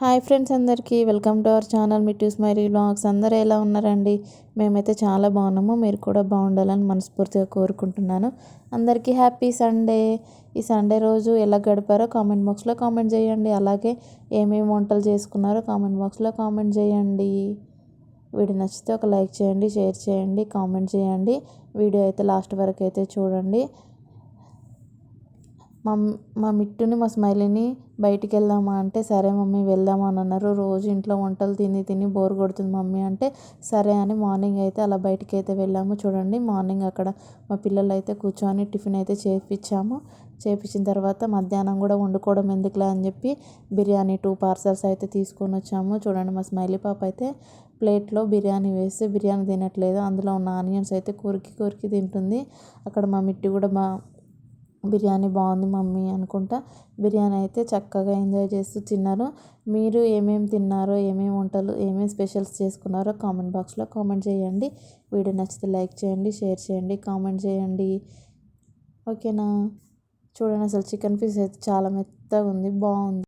Hi friends అందరికీ welcome to our channel మిట్యూస్ మైరీ బ్లాగ్స్ అందరూ ఎలా ఉన్నారండి? మేమైతే చాలా బాగున్నాము. మీరు కూడా బాగుండాలని మనస్ఫూర్తిగా కోరుకుంటున్నాను. అందరికీ హ్యాపీ సండే. ఈ సండే రోజు ఎలా గడిపారో కామెంట్ బాక్స్లో కామెంట్ చేయండి. అలాగే ఏమేమి వంటలు చేసుకున్నారో కామెంట్ బాక్స్లో కామెంట్ చేయండి. వీడియో నచ్చితే ఒక లైక్ చేయండి షేర్ చేయండి కామెంట్ చేయండి. వీడియో అయితే లాస్ట్ వరకు అయితే చూడండి. మా మా మిట్టుని మా స్మైలీని బయటికి వెళ్దామా అంటే సరే మమ్మీ వెళ్దామా అని అన్నారు. రోజు ఇంట్లో వంటలు తిని తిని బోర్ కొడుతుంది మమ్మీ అంటే సరే అని మార్నింగ్ అయితే అలా బయటికి అయితే వెళ్ళాము. చూడండి మార్నింగ్ అక్కడ మా పిల్లలు అయితే కూర్చొని టిఫిన్ అయితే చేపించాము చేపించిన తర్వాత మధ్యాహ్నం కూడా వండుకోవడం ఎందుకులే అని చెప్పి బిర్యానీ టూ పార్సల్స్ అయితే తీసుకొని వచ్చాము. చూడండి మా స్మైలీ పాప అయితే ప్లేట్లో బిర్యానీ వేసి బిర్యానీ తినట్లేదు. అందులో ఉన్న ఆనియన్స్ అయితే కొరికి కొరికి తింటుంది. అక్కడ మా మిట్టి కూడా మా బిర్యానీ బాగుంది మమ్మీ అనుకుంటా. బిర్యానీ అయితే చక్కగా ఎంజాయ్ చేస్తూ తిన్నారు. మీరు ఏమేమి తిన్నారో ఏమేమి వంటలు ఏమేమి స్పెషల్స్ చేసుకున్నారో కామెంట్ బాక్స్లో కామెంట్ చేయండి. వీడియో నచ్చితే లైక్ చేయండి షేర్ చేయండి కామెంట్ చేయండి. ఓకేనా చూడండి అసలు చికెన్ పీస్ అయితే చాలా మెత్తగా ఉంది బాగుంది.